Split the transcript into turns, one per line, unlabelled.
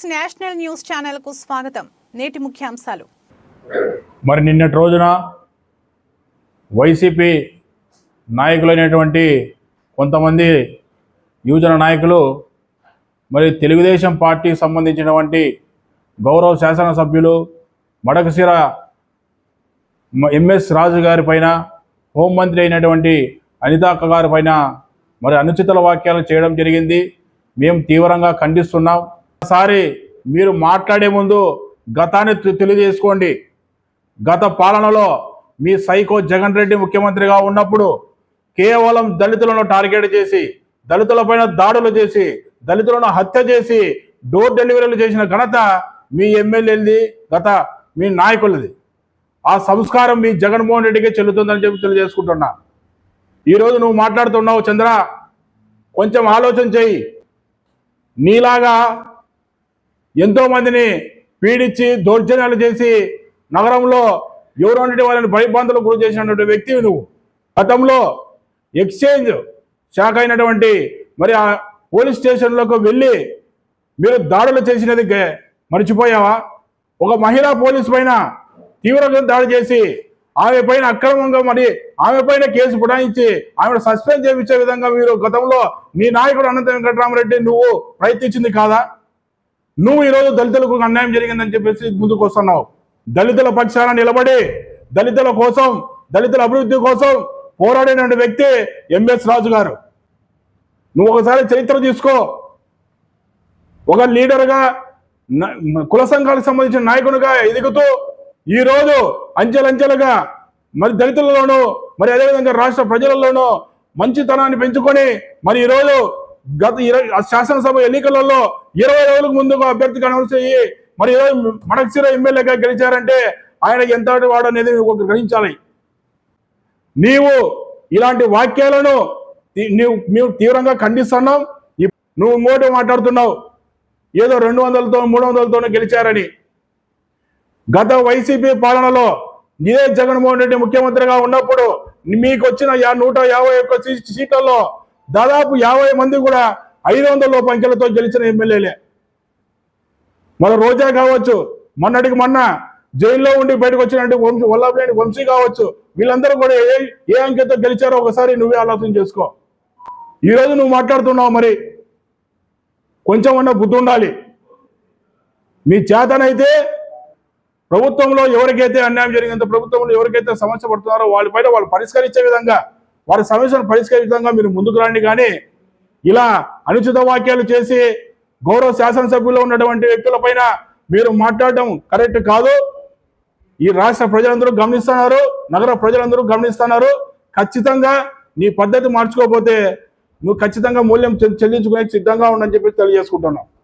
Six national news ఛానల్కు స్వాగతం. నేటి ముఖ్యాంశాలు.
మరి నిన్నటి రోజున వైసీపీ నాయకులైనటువంటి కొంతమంది యువజన నాయకులు మరి తెలుగుదేశం పార్టీకి సంబంధించినటువంటి గౌరవ శాసనసభ్యులు మడకశిర ఎంఎస్ రాజు గారి పైన హోంమంత్రి అయినటువంటి అనితాక్క గారి పైన మరి అనుచితుల వాక్యాలు చేయడం జరిగింది. మేము తీవ్రంగా ఖండిస్తున్నాం. ఒకసారి మీరు మాట్లాడే ముందు గతాన్ని తె- తెలియజేసుకోండి. గత పాలనలో మీ సైకో జగన్ రెడ్డి ముఖ్యమంత్రిగా ఉన్నప్పుడు కేవలం దళితులను టార్గెట్ చేసి దళితులపైన దాడులు చేసి దళితులను హత్య చేసి డోర్ డెలివరీలు చేసిన ఘనత మీ ఎమ్మెల్యేది గత మీ నాయకులది. ఆ సంస్కారం మీ జగన్మోహన్ రెడ్డికి చెల్లుతుందని చెప్పి తెలియజేసుకుంటున్నా. ఈరోజు నువ్వు మాట్లాడుతున్నావు చంద్ర కొంచెం ఆలోచన చెయ్యి నీలాగా ఎంతో మందిని పీడించి దౌర్జన్యాలు చేసి నగరంలో ఎవరు వాళ్ళని భయబంధులకు గురి చేసినటువంటి వ్యక్తివి నువ్వు. గతంలో ఎక్స్చేంజ్ శాఖ అయినటువంటి మరి ఆ పోలీస్ స్టేషన్లోకి వెళ్ళి మీరు దాడులు చేసినది మర్చిపోయావా? ఒక మహిళా పోలీస్ పైన తీవ్రంగా దాడి చేసి ఆమె పైన అక్రమంగా మరి ఆమె పైన కేసు పుటాయించి ఆమెను సస్పెండ్ చేయించే విధంగా మీరు గతంలో నీ నాయకుడు అనంత వెంకటరామరెడ్డి నువ్వు ప్రయత్నించింది కాదా? నువ్వు ఈరోజు దళితులకు అన్యాయం జరిగిందని చెప్పేసి ముందుకు వస్తున్నావు. దళితుల పక్షాన నిలబడి దళితుల కోసం దళితుల అభివృద్ధి కోసం పోరాడిన వ్యక్తి ఎంఎస్ రాజు గారు. నువ్వు ఒకసారి చరిత్ర తీసుకో. ఒక లీడర్గా న- కుల సంఘాలకు సంబంధించిన నాయకునిగా ఎదుగుతూ ఈ రోజు అంచెలంచెలుగా మరి దళితులలోనూ మరి అదేవిధంగా రాష్ట్ర ప్రజలలోనూ మంచితనాన్ని పెంచుకొని మరి ఈరోజు గత ఇరవై శాసనసభ ఎన్నికలలో ఇరవై రోజులకు ముందుగా అభ్యర్థి అనౌన్స్ అయ్యి మరి మడక్సిర ఎమ్మెల్యేగా గెలిచారంటే ఆయన ఎంత వాడు అనేది ఒక గ్రహించాలి. నీవు ఇలాంటి వాక్యాలను నీవు మేము తీవ్రంగా ఖండిస్తున్నాం నువ్వు ఇంకోటి మాట్లాడుతున్నావు. ఏదో రెండు వందలతో మూడు వందలతోనే గెలిచారని. గత వైసీపీ పాలనలో ఇదే జగన్మోహన్ రెడ్డి ముఖ్యమంత్రిగా ఉన్నప్పుడు మీకు వచ్చిన నూట యాభై ఒక్క సీట్లలో దాదాపు యాభై మంది కూడా ఐదు వందల సంఖ్యలతో గెలిచిన ఎమ్మెల్యేలే. మన రోజా కావచ్చు మొన్నటికి మొన్న జైల్లో ఉండి బయటకు వచ్చినట్టు వంశీ వల్లభనేని వంశీ కావచ్చు వీళ్ళందరూ కూడా ఏ ఏ అంకెతో గెలిచారో ఒకసారి నువ్వే ఆలోచన చేసుకో. ఈ రోజు నువ్వు మాట్లాడుతున్నావు మరి. కొంచెం అన్న బుద్ధి ఉండాలి. మీ చేతనైతే ప్రభుత్వంలో ఎవరికైతే అన్యాయం జరిగిందో ప్రభుత్వంలో ఎవరికైతే సమస్య పడుతున్నారో వాళ్ళపైన వాళ్ళు పరిష్కరించే విధంగా వారి సమస్యను పరిష్కరించే విధంగా మీరు ముందుకు రండి. కానీ ఇలా అనుచిత వాక్యాలు చేసి గౌరవ శాసనసభ్యుల్లో ఉన్నటువంటి వ్యక్తులపైన మీరు మాట్లాడడం కరెక్ట్ కాదు. ఈ రాష్ట్ర ప్రజలందరూ గమనిస్తున్నారు నగర ప్రజలందరూ గమనిస్తున్నారు. ఖచ్చితంగా నీ పద్ధతి మార్చుకోకపోతే నువ్వు ఖచ్చితంగా మూల్యం చె- చెల్లించుకునే సిద్ధంగా ఉండని చెప్పి తెలియజేసుకుంటున్నావు